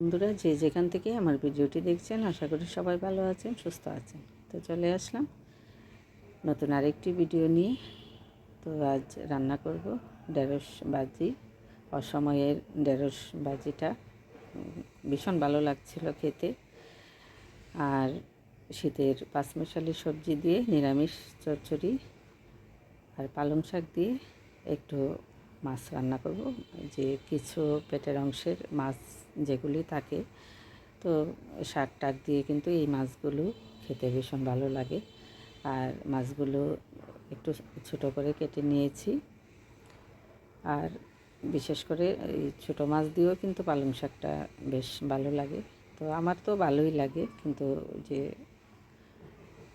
বন্ধুরা যে যেখান থেকে আমার ভিডিওটি দেখছেন, আশা করি সবাই ভালো আছেন, সুস্থ আছেন। তো চলে আসলাম নতুন আরেকটি ভিডিও নিয়ে। তো আজ রান্না করব ঢেঁড়স বাজি অসময়ের ঢেঁড়স বাজিটা ভীষণ ভালো লাগছিল খেতে। আর শীতের পাঁচমিশালি সবজি দিয়ে নিরামিষ চচ্চড়ি আর পালং শাক দিয়ে একটু মাছ রান্না করব, যে কিছু পেটের অংশের মাছ যেগুলি থাকে। তো শাক টাক দিয়ে কিন্তু এই মাছগুলো খেতে ভীষণ ভালো লাগে। আর মাছগুলো একটু ছোট করে কেটে নিয়েছি। আর বিশেষ করে এই ছোটো মাছ দিয়েও কিন্তু পালং শাকটা বেশ ভালো লাগে। তো আমার তো ভালোই লাগে, কিন্তু যে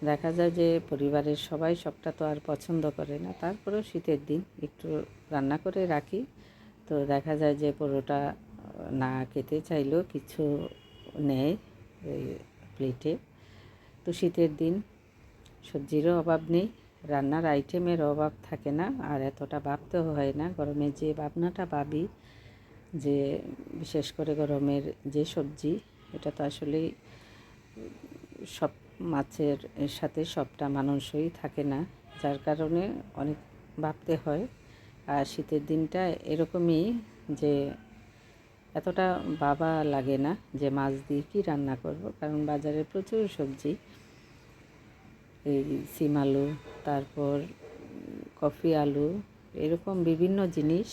দেখা যায় যে পরিবারের সবাই সবটা তো আর পছন্দ করে না। তারপরেও শীতের দিন একটু রান্না করে রাখি। তো দেখা যায় যে পুরোটা না খেতে চাইলেও কিছু নেয় ওই প্লেটে তো শীতের দিন সবজিরও অভাব নেই, রান্নার আইটেমের অভাব থাকে না, আর এতটা ভাবতেও হয় না। গরমে যে ভাবনাটা ভাবি, যে বিশেষ করে গরমের যে সবজি, এটা তো আসলেই সব মাছের সাথে সবটা মানুষই থাকে না, যার কারণে অনেক ভাবতে হয়। আর শীতের দিনটা এরকমই যে এতটা বাবা লাগে না যে মাছ দিয়ে কী রান্না করব, কারণ বাজারে প্রচুর সবজি। এই সিম আলু, তারপর কফি আলু, এরকম বিভিন্ন জিনিস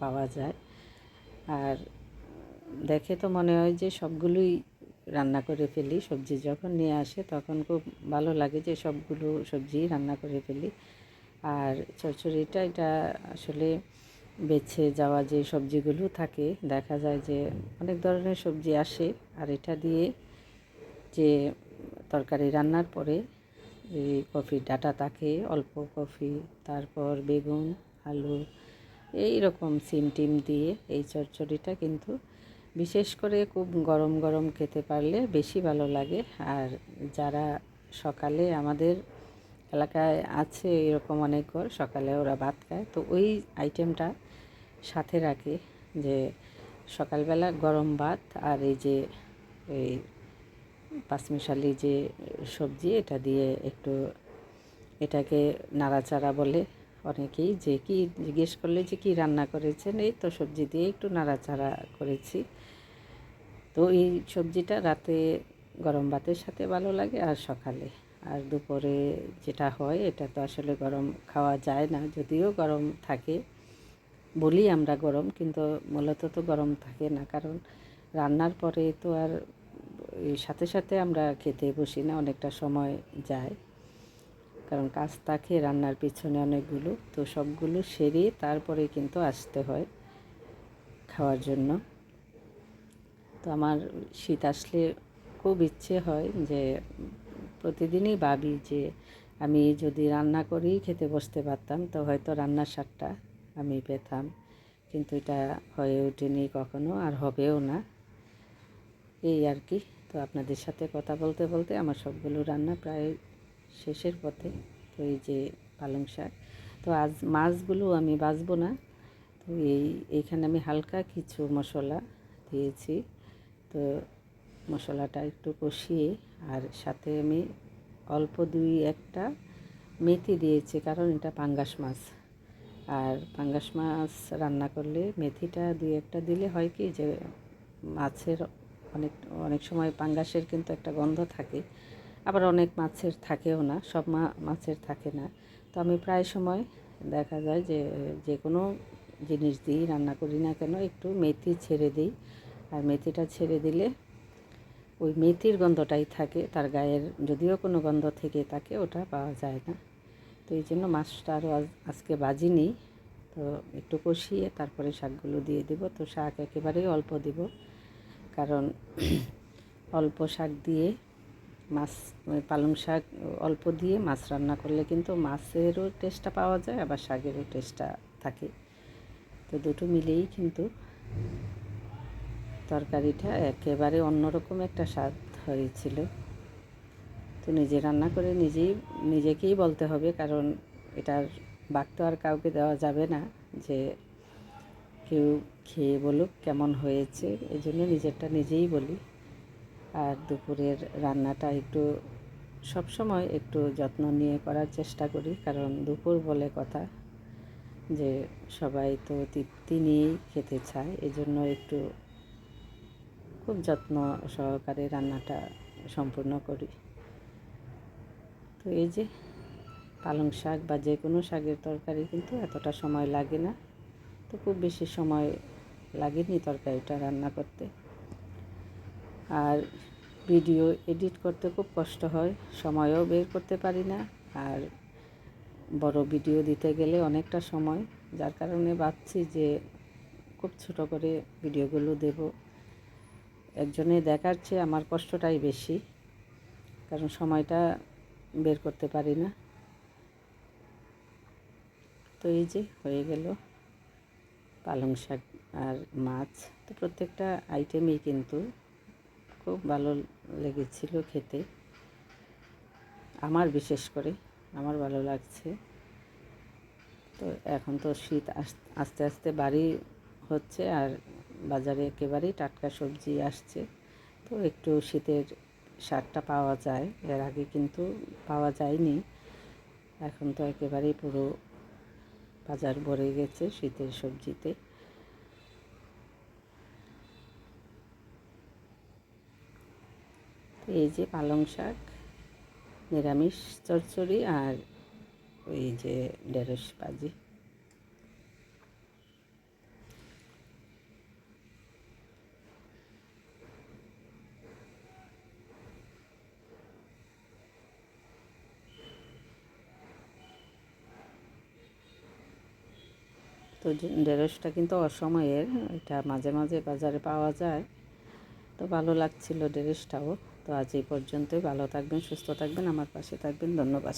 পাওয়া যায়। আর দেখে তো মনে হয় যে সবগুলোই রান্না করে ফেলি, সবজি যখন নিয়ে আসে তখন খুব ভালো লাগে যে সবগুলো সবজি রান্না করে ফেলি। আর চচ্চড়িটা এটা আসলে বেছে যাওয়া যে সবজিগুলো থাকে, দেখা যায় যে অনেক ধরনের সবজি আসে আর এটা দিয়ে যে তরকারি রান্নার পরে এই কফির ডাটা থাকে, অল্প কফি, তারপর বেগুন, আলু এই রকম সিম টিম দিয়ে এই চচ্চড়িটা কিন্তু বিশেষ করে খুব গরম গরম খেতে পারলে বেশি ভালো লাগে। আর যারা সকালে আমাদের এলাকায় আছে এরকম অনেক ঘর, সকালে ওরা ভাত খায়। তো ওই আইটেমটা সাথে রাখে যে সকালবেলা গরম ভাত আর এই যে এই পাঁচমিশালি যে সবজি, এটা দিয়ে একটু এটাকে নাড়াচাড়া বলে অনেকেই যে কি জিজ্ঞেস করলে যে কি রান্না করেছেন, এই তো সবজি দিয়ে একটু নাড়াচাড়া করেছি। তো এই সবজিটা রাতে গরম ভাতের সাথে ভালো লাগে আর সকালে। আর দুপুরে যেটা হয়, এটা তো আসলে গরম খাওয়া যায় না, যদিও গরম থাকে। বলি আমরা গরম, কিন্তু মূলত তো গরম থাকে না, কারণ রান্নার পরে তো আর সাথে সাথে আমরা খেতে বসি না, অনেকটা সময় যায়। কারণ কাজ থাকে রান্নার পিছনে অনেকগুলো, তো সবগুলো সেরে তারপরে কিন্তু আসতে হয় খাওয়ার জন্য। তো আমার শীত আসলে খুব ইচ্ছে হয় যে প্রতিদিনই ভাবি যে আমি যদি রান্না করেই খেতে বসতে পারতাম, তো হয়তো রান্নার স্বাদটা আমি পেতাম। কিন্তু এটা হয়ে ওঠেনি কখনো আর হবেও না। এই আর কি। তো আপনাদের সাথে কথা বলতে বলতে আমার সবগুলো রান্না প্রায় শেষের পথে তো এই যে পালং শাক, তো আজ মাছগুলো আমি বাছবো না। তো এই, এইখানে আমি হালকা কিছু মশলা দিয়েছি। তো মশলাটা একটু কষিয়ে, আর সাথে আমি অল্প দুই একটা মেথি দিয়েছি, কারণ এটা পাঙ্গাস মাছ। আর পাঙ্গাস মাছ রান্না করলে মেথিটা দুই একটা দিলে হয় কি যে মাছের অনেক অনেক সময় পাঙ্গাসের কিন্তু একটা গন্ধ থাকে। আবার অনেক মাছের থাকেও না, সব মাছের থাকে না। তো আমি প্রায় সময় দেখা যায় যে যে কোনো জিনিস দিই, রান্না করি না কেন, একটু মেথি ছেড়ে দিই। আর মেথিটা ছেড়ে দিলে ওই মেথির গন্ধটাই থাকে, তার গায়ের যদিও কোনো গন্ধ থেকে থাকে, ওটা পাওয়া যায় না। তো এই জন্য মাছটা আরও আজকে বাজিনি তো একটু কষিয়ে তারপরে শাকগুলো দিয়ে দেব। তো শাক একেবারেই অল্প দেব, কারণ অল্প শাক দিয়ে মাছ পালং শাক অল্প দিয়ে মাছ রান্না করলে কিন্তু মাছেরও টেস্টটা পাওয়া যায়, আবার শাকেরও টেস্টটা থাকে। তো দুটো মিলেই কিন্তু তরকারিটা একেবারে অন্যরকম একটা স্বাদ হয়েছিল। তো নিজে রান্না করে নিজেই, নিজেকেই বলতে হবে, কারণ এটার বাক তো আর কাউকে দেওয়া যাবে না যে কেউ খেয়ে বলুক কেমন হয়েছে এই জন্য নিজেরটা নিজেই বলি। আর দুপুরের রান্নাটা একটু সব সময় একটু যত্ন নিয়ে করার চেষ্টা করি, কারণ দুপুর বলে কথা যে সবাই তো তৃপ্তি নিয়েই খেতে চায়, এজন্য একটু খুব যত্ন সহকারে রান্নাটা সম্পূর্ণ করি। তো এই যে পালং শাক বা যে কোনো শাকের তরকারি কিন্তু এতটা সময় লাগে না, তো খুব বেশি সময় লাগেনি তরকারিটা রান্না করতে। আর ভিডিও এডিট করতে খুব কষ্ট হয়, সময়ও বের করতে পারি না। আর বড় ভিডিও দিতে গেলে অনেকটা সময়, যার কারণে ভাবছি যে খুব ছোট করে ভিডিওগুলো দেব। একজনে দেখার চেয়ে আমার কষ্টটাই বেশি, কারণ সময়টা বের করতে পারি না। তো এই যে হয়ে গেল পালং শাক আর মাছ। তো প্রত্যেকটা আইটেমই কিন্তু খুব ভালো লেগেছিল খেতে। আমার বিশেষ করে, আমার ভালো লাগছে। তো এখন তো শীত আস্তে আস্তে বাড়ি হচ্ছে আর বাজারে একেবারেই টাটকা সবজি আসছে। তো একটু শীতের সারটা পাওয়া যায়, এর আগে কিন্তু পাওয়া যায়নি। এখন তো একেবারেই পুরো বাজার ভরে গেছে শীতের সবজিতে। এই যে পালং শাক, নিরামিষ চচ্চড়ি আর ওই যে ঢেঁড়স ভাজি। তো ঢেঁড়সটা কিন্তু অসময়ের, এটা মাঝে মাঝে বাজারে পাওয়া যায়। তো ভালো লাগছিল ঢেঁড়সটাও। তো আজ এই পর্যন্তই। ভালো থাকবেন সুস্থ থাকবেন আমার পাশে থাকবেন। ধন্যবাদ